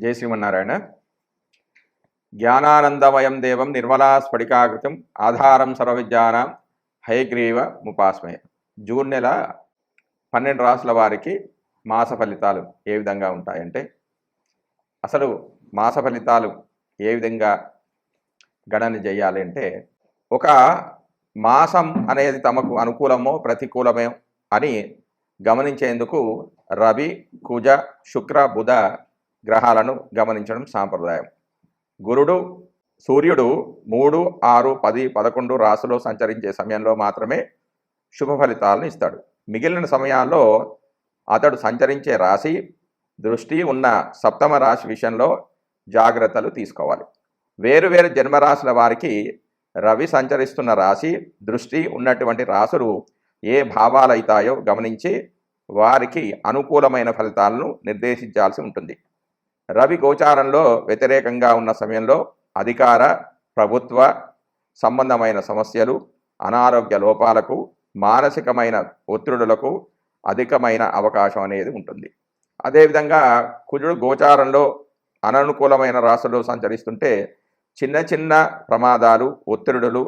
జై శ్రీమన్నారాయణ. జ్ఞానానందమయం దేవం నిర్మలా స్ఫటికాకృతం ఆధారం సర్వవిద్యానాం హయగ్రీవ ముపాస్మయ. జూన్ నెల పన్నెండు రాసుల వారికి మాస ఫలితాలు ఏ విధంగా ఉంటాయంటే అసలు మాస ఫలితాలు ఏ విధంగా గణన చేయాలి అంటే ఒక మాసం అనేది తమకు అనుకూలమో ప్రతికూలమో అని గమనించేందుకు రవి కుజ శుక్ర బుధ గ్రహాలను గమనించడం సాంప్రదాయం. గురుడు సూర్యుడు మూడు ఆరు పది పదకొండు రాశిలో సంచరించే సమయంలో మాత్రమే శుభ ఫలితాలను ఇస్తాడు. మిగిలిన సమయాల్లో అతడు సంచరించే రాశి దృష్టి ఉన్న సప్తమ రాశి విషయంలో జాగ్రత్తలు తీసుకోవాలి. వేరు వేరు జన్మరాశుల వారికి రవి సంచరిస్తున్న రాశి దృష్టి ఉన్నటువంటి రాసులు ఏ భావాలైతాయో గమనించి వారికి అనుకూలమైన ఫలితాలను నిర్దేశించాల్సి ఉంటుంది. రవి గోచారంలో వ్యతిరేకంగా ఉన్న సమయంలో అధికార ప్రభుత్వ సంబంధమైన సమస్యలు అనారోగ్య లోపాలకు మానసికమైన ఒత్తిడులకు అధికమైన అవకాశం అనేది ఉంటుంది. అదేవిధంగా కుజుడు గోచారంలో అననుకూలమైన రాశులు సంచరిస్తుంటే చిన్న చిన్న ప్రమాదాలు ఒత్తిడులు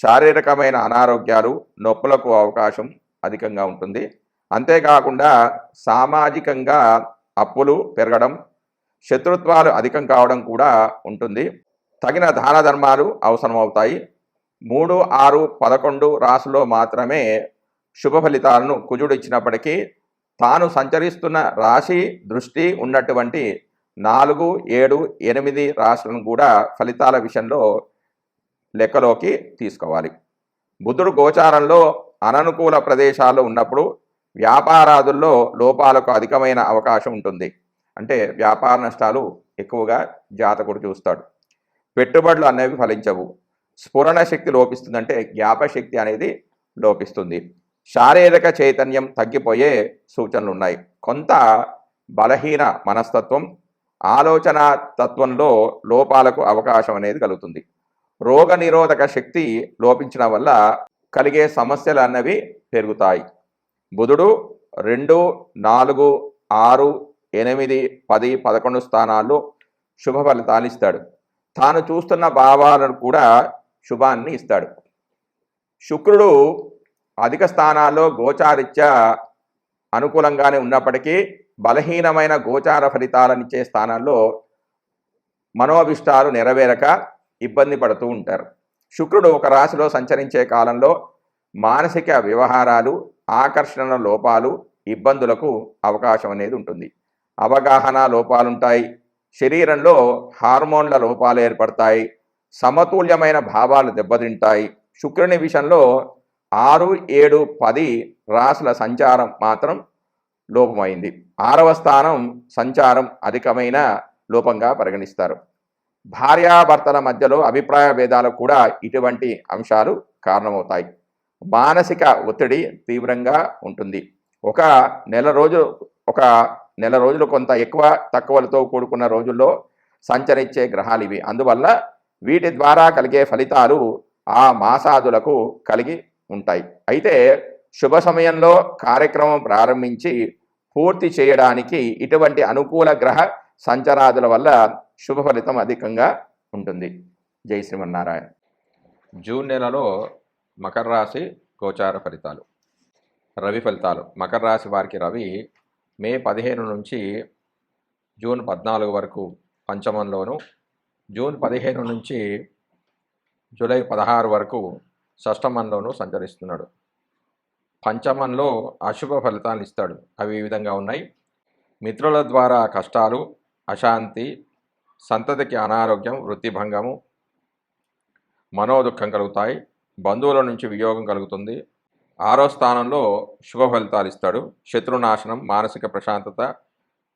శారీరకమైన అనారోగ్యాలు నొప్పులకు అవకాశం అధికంగా ఉంటుంది. అంతేకాకుండా సామాజికంగా అప్పులు పెరగడం శత్రుత్వాలు అధికం కావడం కూడా ఉంటుంది. తగిన దాన ధర్మాలు అవసరమవుతాయి. మూడు ఆరు పదకొండు రాసులో మాత్రమే శుభ ఫలితాలను కుజుడు ఇచ్చినప్పటికీ తాను సంచరిస్తున్న రాశి దృష్టి ఉన్నటువంటి నాలుగు ఏడు ఎనిమిది రాశులను కూడా ఫలితాల విషయంలో లెక్కలోకి తీసుకోవాలి. బుధుడు గోచారంలో అననుకూల ప్రదేశాల్లో ఉన్నప్పుడు వ్యాపారాదుల్లో లోపాలకు అధికమైన అవకాశం ఉంటుంది. అంటే వ్యాపార నష్టాలు ఎక్కువగా జాతకుడు చూస్తాడు. పెట్టుబడులు అనేవి ఫలించవు. స్ఫురణ శక్తి లోపిస్తుందంటే జ్ఞాపశక్తి అనేది లోపిస్తుంది. శారీరక చైతన్యం తగ్గిపోయే సూచనలు ఉన్నాయి కొంత బలహీన మనస్తత్వం ఆలోచన తత్వంలో లోపాలకు అవకాశం అనేది కలుగుతుంది. రోగ నిరోధక శక్తి లోపించడం వల్ల కలిగే సమస్యలు అన్నవి పెరుగుతాయి. బుధుడు రెండు నాలుగు ఆరు ఎనిమిది పది పదకొండు స్థానాల్లో శుభ ఫలితాలు ఇస్తాడు. తాను చూస్తున్న భావాలను కూడా శుభాన్ని ఇస్తాడు. శుక్రుడు అధిక స్థానాల్లో గోచారిత్య అనుకూలంగానే ఉన్నప్పటికీ బలహీనమైన గోచార ఫలితాలనిచ్చే స్థానాల్లో మనోభిష్టాలు నెరవేరక ఇబ్బంది పడుతూ ఉంటారు. శుక్రుడు ఒక రాశిలో సంచరించే కాలంలో మానసిక వ్యవహారాలు ఆకర్షణ లోపాలు ఇబ్బందులకు అవకాశం అనేది ఉంటుంది. అవగాహన లోపాలుంటాయి. శరీరంలో హార్మోన్ల లోపాలు ఏర్పడతాయి. సమతుల్యమైన భావాలు దెబ్బతింటాయి. శుక్రుని విషయంలో ఆరు ఏడు పది రాసుల సంచారం మాత్రం లోపమైంది. ఆరవ స్థానం సంచారం అధికమైన లోపంగా పరిగణిస్తారు. భార్యాభర్తల మధ్యలో అభిప్రాయ భేదాలకు కూడా ఇటువంటి అంశాలు కారణమవుతాయి. మానసిక ఒత్తిడి తీవ్రంగా ఉంటుంది. ఒక నెల రోజు ఒక నెల రోజులు కొంత ఎక్కువ తక్కువలతో కూడుకున్న రోజుల్లో సంచరించే గ్రహాలు ఇవి. అందువల్ల వీటి ద్వారా కలిగే ఫలితాలు ఆ మాసాదులకు కలిగి ఉంటాయి. అయితే శుభ సమయంలో కార్యక్రమం ప్రారంభించి పూర్తి చేయడానికి ఇటువంటి అనుకూల గ్రహ సంచరాదుల వల్ల శుభ ఫలితం అధికంగా ఉంటుంది. జై శ్రీమన్నారాయణ. జూన్ నెలలో మకర రాశి గోచార ఫలితాలు రవి ఫలితాలు. మకర రాశి వారికి రవి మే పదిహేను నుంచి జూన్ పద్నాలుగు వరకు పంచమంలోను జూన్ పదిహేను నుంచి జూలై పదహారు వరకు షష్టమంలోను సంచరిస్తున్నాడు. పంచమంలో అశుభ ఫలితాలు ఇస్తాడు. అవి ఈ విధంగా ఉన్నాయి. మిత్రుల ద్వారా కష్టాలు అశాంతి సంతతికి అనారోగ్యం వృత్తిభంగము మనోదుఖం కలుగుతాయి. బంధువుల నుంచి వియోగం కలుగుతుంది. ఆరో స్థానంలో శుభ ఫలితాలు ఇస్తాడు. శత్రునాశనం మానసిక ప్రశాంతత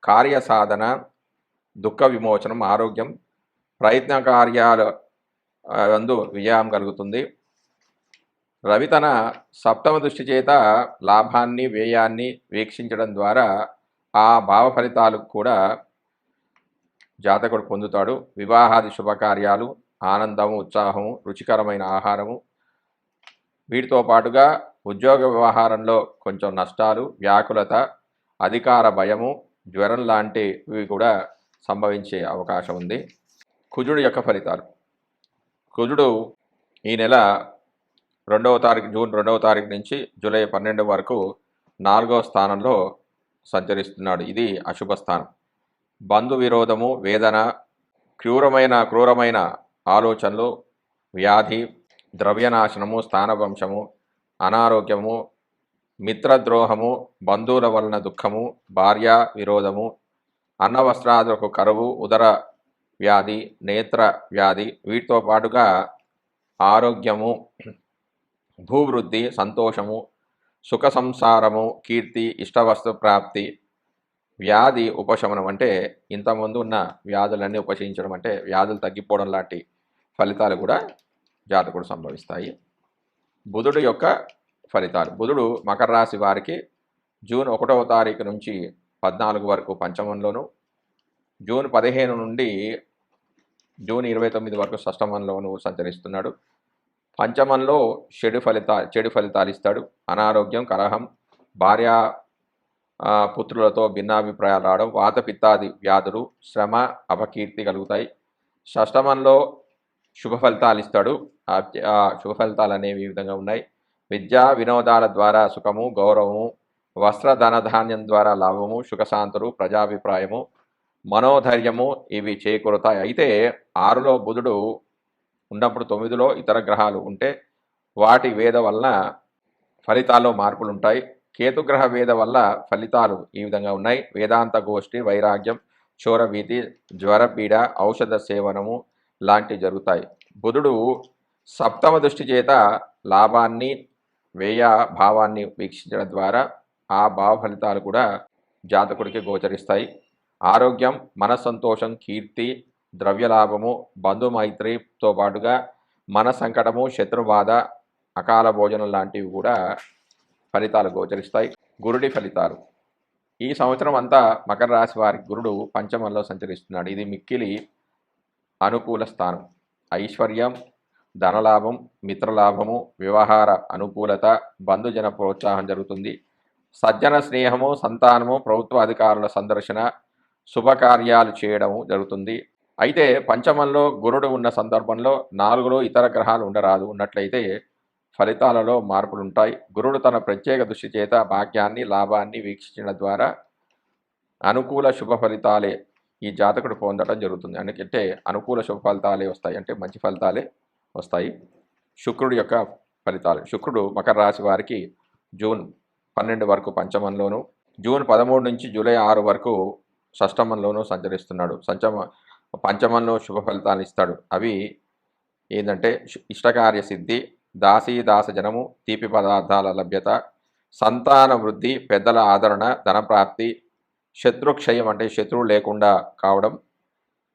కార్య సాధన దుఃఖ విమోచనం ఆరోగ్యం ప్రయత్న కార్యాల అందు విజయం కలుగుతుంది. రవి తన సప్తమ దృష్టి చేత లాభాన్ని వ్యయాన్ని వీక్షించడం ద్వారా ఆ భావ ఫలితాలు కూడా జాతకుడు పొందుతాడు. వివాహాది శుభకార్యాలు ఆనందము ఉత్సాహము రుచికరమైన ఆహారము వీటితో పాటుగా ఉద్యోగ వ్యవహారంలో కొంచెం నష్టాలు వ్యాకులత అధికార భయము జ్వరం లాంటివి కూడా సంభవించే అవకాశం ఉంది. కుజుడు యొక్క ఫలితాలు. కుజుడు ఈ నెల రెండవ తారీఖు జూన్ రెండవ తారీఖు నుంచి జూలై పన్నెండు వరకు నాలుగవ స్థానంలో సంచరిస్తున్నాడు. ఇది అశుభ స్థానం. బంధు విరోధము వేదన క్రూరమైన క్రూరమైన ఆలోచనలు వ్యాధి ద్రవ్యనాశనము స్థానవంశము అనారోగ్యము మిత్రద్రోహము బంధువుల వలన దుఃఖము భార్య విరోధము అన్న వస్త్రాదులకు కరువు ఉదర వ్యాధి నేత్ర వ్యాధి వీటితో పాటుగా ఆరోగ్యము భూవృద్ధి సంతోషము సుఖ సంసారము కీర్తి ఇష్టవస్తు ప్రాప్తి వ్యాధి ఉపశమనం అంటే ఇంతకుముందు ఉన్న వ్యాధులన్నీ ఉపశమించడం అంటే వ్యాధులు తగ్గిపోవడం లాంటి ఫలితాలు కూడా జాతకుడు సంభవిస్తాయి. బుధుడు యొక్క ఫలితాలు. బుధుడు మకర రాశి వారికి జూన్ ఒకటవ తారీఖు నుంచి పద్నాలుగు వరకు పంచమంలోను జూన్ పదిహేను నుండి జూన్ ఇరవై తొమ్మిది వరకు షష్టమంలోను సంచరిస్తున్నాడు. పంచమంలో చెడు ఫలిత చెడు ఫలితాలు ఇస్తాడు. అనారోగ్యం కలహం భార్య పుత్రులతో భిన్నాభిప్రాయాలు రావడం వాత పిత్తాది వ్యాధులు శ్రమ అపకీర్తి కలుగుతాయి. షష్టమంలో శుభ ఫలితాలు ఇస్తాడు. శుభ ఫలితాలు అనేవి ఈ విధంగా ఉన్నాయి. విద్యా వినోదాల ద్వారా సుఖము గౌరవము వస్త్ర ధనధాన్యం ద్వారా లాభము సుఖశాంతులు ప్రజాభిప్రాయము మనోధైర్యము ఇవి చేకూరుతాయి. అయితే ఆరులో బుధుడు ఉన్నప్పుడు తొమ్మిదిలో ఇతర గ్రహాలు ఉంటే వాటి వేద వలన ఫలితాల్లో మార్పులు ఉంటాయి. కేతుగ్రహ వేద వల్ల ఫలితాలు ఈ విధంగా ఉన్నాయి. వేదాంత గోష్ఠి వైరాగ్యం చోరభీతి జ్వరపీడ ఔషధ సేవనము లాంటివి జరుగుతాయి. బుధుడు సప్తమ దృష్టి చేత లాభాన్ని వ్యయ భావాన్ని వీక్షించడం ద్వారా ఆ భావ ఫలితాలు కూడా జాతకుడికి గోచరిస్తాయి. ఆరోగ్యం మనస్సంతోషం కీర్తి ద్రవ్యలాభము బంధుమైత్రితో పాటుగా మన సంకటము శత్రుబాధ అకాల భోజనం లాంటివి కూడా ఫలితాలు గోచరిస్తాయి. గురుడి ఫలితాలు. ఈ సంవత్సరం అంతా మకర రాశి వారి గురుడు పంచమంలో సంచరిస్తున్నాడు. ఇది మిక్కిలి అనుకూల స్థానం. ఐశ్వర్యం ధనలాభం మిత్రలాభము వ్యవహార అనుకూలత బంధుజన ప్రోత్సాహం జరుగుతుంది. సజ్జన స్నేహము సంతానము ప్రభుత్వ అధికారుల సందర్శన శుభకార్యాలు చేయడము జరుగుతుంది. అయితే పంచమంలో గురుడు ఉన్న సందర్భంలో నాలుగులో ఇతర గ్రహాలు ఉండరాదు. ఉన్నట్లయితే ఫలితాలలో మార్పులుంటాయి. గురుడు తన ప్రత్యేక దృష్టి చేత భాగ్యాన్ని లాభాన్ని వీక్షించడం ద్వారా అనుకూల శుభ ఫలితాలే ఈ జాతకుడు పొందడం జరుగుతుంది. ఎందుకంటే అనుకూల శుభ ఫలితాలే వస్తాయి. అంటే మంచి ఫలితాలే వస్తాయి. శుక్రుడు యొక్క ఫలితాలు. శుక్రుడు మకర రాశి వారికి జూన్ పన్నెండు వరకు పంచమంలోను జూన్ పదమూడు నుంచి జూలై ఆరు వరకు షష్టమంలోనూ సంచరిస్తున్నాడు. సంచమ పంచమంలో శుభ ఫలితాలు ఇస్తాడు. అవి ఏంటంటే ఇష్టకార్య సిద్ధి దాసీ దాస జనము తీపి పదార్థాల లభ్యత సంతాన వృద్ధి పెద్దల ఆదరణ ధనప్రాప్తి శత్రుక్షయం అంటే శత్రువు లేకుండా కావడం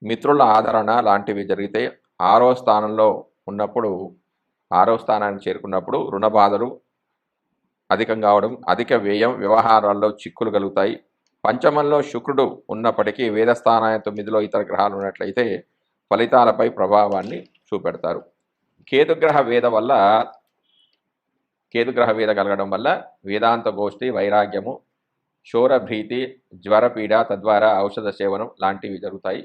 మిత్రుల ఆదరణ లాంటివి జరిగితే ఆరో స్థానంలో ఉన్నప్పుడు ఆరో స్థానానికి చేరుకున్నప్పుడు రుణ బాధలు అధికం కావడం అధిక వ్యయం వ్యవహారాల్లో చిక్కులు కలుగుతాయి. పంచమంలో శుక్రుడు ఉన్నప్పటికీ వేదస్థానాయ తొమ్మిదిలో ఇతర గ్రహాలు ఉన్నట్లయితే ఫలితాలపై ప్రభావాన్ని చూపెడతారు. కేతుగ్రహ వేద వల్ల కేతుగ్రహ వేద కలగడం వల్ల వేదాంత గోష్ఠి వైరాగ్యము క్షోరభీతి జ్వరపీడ తద్వారా ఔషధ సేవనం లాంటివి జరుగుతాయి.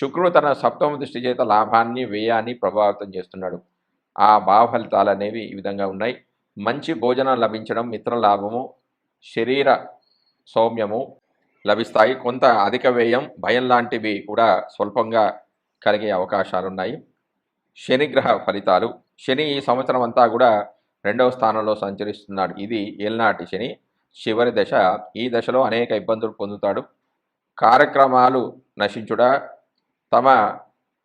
శుక్రుడు తన సప్తమ దృష్టి చేత లాభాన్ని వ్యయాన్ని ప్రభావితం చేస్తున్నాడు. ఆ భావ ఫలితాలు అనేవి ఈ విధంగా ఉన్నాయి. మంచి భోజనం లభించడం మిత్ర లాభము శరీర సౌమ్యము లభిస్తాయి. కొంత అధిక వ్యయం భయం లాంటివి కూడా స్వల్పంగా కలిగే అవకాశాలు ఉన్నాయి శనిగ్రహ ఫలితాలు. శని ఈ సంవత్సరం అంతా కూడా రెండవ స్థానంలో సంచరిస్తున్నాడు. ఇది ఏల్నాటి శని. చివరి దశ. ఈ దశలో అనేక ఇబ్బందులు పొందుతాడు. కార్యక్రమాలు నశించుట తమ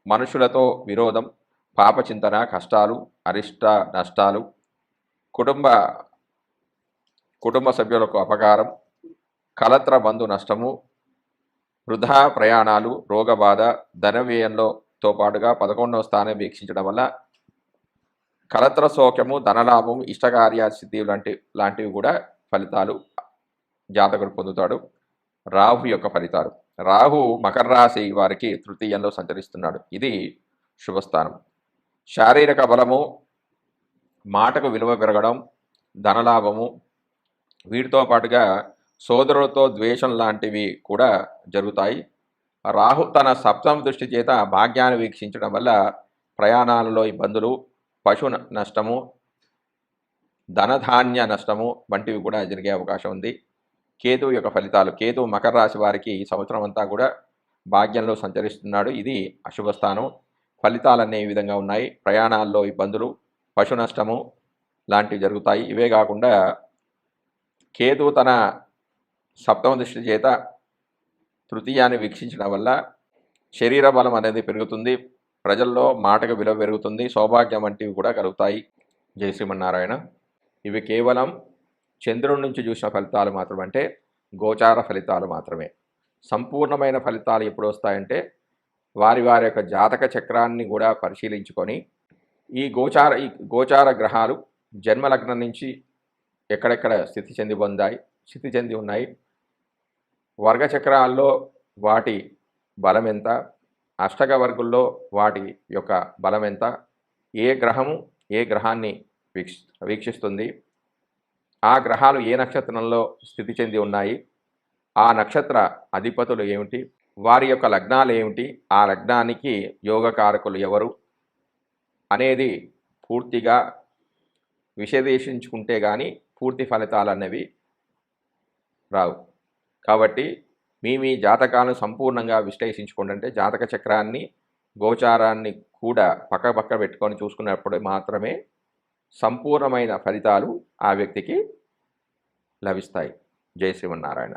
మనుషులతో విరోధం పాపచింతన కష్టాలు అరిష్ట నష్టాలు కుటుంబ కుటుంబ సభ్యులకు అపకారం కలత్ర బంధు నష్టము వృధా ప్రయాణాలు రోగబాధ ధన వ్యయంలోతో పాటుగా పదకొండవ స్థానం వీక్షించడం వల్ల కలత్ర సౌఖ్యము ధనలాభం ఇష్టకార్య లాంటి లాంటివి కూడా ఫలితాలు జాతకుడు పొందుతాడు రాహు యొక్క ఫలితాలు. రాహు మకర రాశి వారికి తృతీయంలో సంచరిస్తున్నాడు. ఇది శుభస్థానం. శారీరక బలము మాటకు విలువ పెరగడం ధనలాభము వీటితో పాటుగా సోదరులతో ద్వేషం లాంటివి కూడా జరుగుతాయి. రాహు తన సప్తమ దృష్టి చేత భాగ్యాన్ని వీక్షించడం వల్ల ప్రయాణాలలో ఇబ్బందులు పశు నష్టము ధనధాన్య నష్టము వంటివి కూడా జరిగే అవకాశం ఉంది. కేతువు యొక్క ఫలితాలు కేతువు మకర రాశి వారికి ఈ సంవత్సరం అంతా కూడా భాగ్యంలో సంచరిస్తున్నాడు. ఇది అశుభస్థానం. ఫలితాలు ఫలితాలన్నీ ఈ విధంగా ఉన్నాయి. ప్రయాణాల్లో ఇబ్బందులు పశు నష్టము లాంటివి జరుగుతాయి. ఇవే కాకుండా కేతువు తన సప్తమ దృష్టి చేత తృతీయాన్ని వీక్షించడం వల్ల శరీర బలం అనేది పెరుగుతుంది. ప్రజల్లో మాటకు విలువ పెరుగుతుంది. సౌభాగ్యం వంటివి కూడా కలుగుతాయి. జయ శ్రీమన్నారాయణ. ఇవి కేవలం చంద్రుడి నుంచి చూసిన ఫలితాలు మాత్రం అంటే గోచార ఫలితాలు మాత్రమే. సంపూర్ణమైన ఫలితాలు ఎప్పుడు వస్తాయంటే వారి వారి యొక్క జాతక చక్రాన్ని కూడా పరిశీలించుకొని ఈ గోచార ఈ గోచార గ్రహాలు జన్మలగ్నం నుంచి ఎక్కడెక్కడ స్థితి చెంది పొందాయి స్థితి చెంది ఉన్నాయి వర్గచక్రాల్లో వాటి బలం ఎంత అష్టక వర్గుల్లో వాటి యొక్క బలం ఎంత ఏ గ్రహము ఏ గ్రహాన్ని వీక్ష వీక్షిస్తుంది ఆ గ్రహాలు ఏ నక్షత్రంలో స్థితి చెంది ఉన్నాయి? ఆ నక్షత్ర అధిపతులు ఏమిటి? వారి యొక్క లగ్నాలు ఏమిటి? ఆ లగ్నానికి యోగకారకులు ఎవరు? అనేది పూర్తిగా విశదేశించుకుంటే కానీ పూర్తి ఫలితాలు అనేవి రావు. కాబట్టి మీ మీ జాతకాలను సంపూర్ణంగా విశ్లేషించుకోండి. అంటే జాతక చక్రాన్ని గోచారాన్ని కూడా పక్క పక్క పెట్టుకొని చూసుకున్నప్పుడు మాత్రమే సంపూర్ణమైన ఫలితాలు ఆ వ్యక్తికి లభిస్తాయి. జై శ్రీమన్నారాయణ.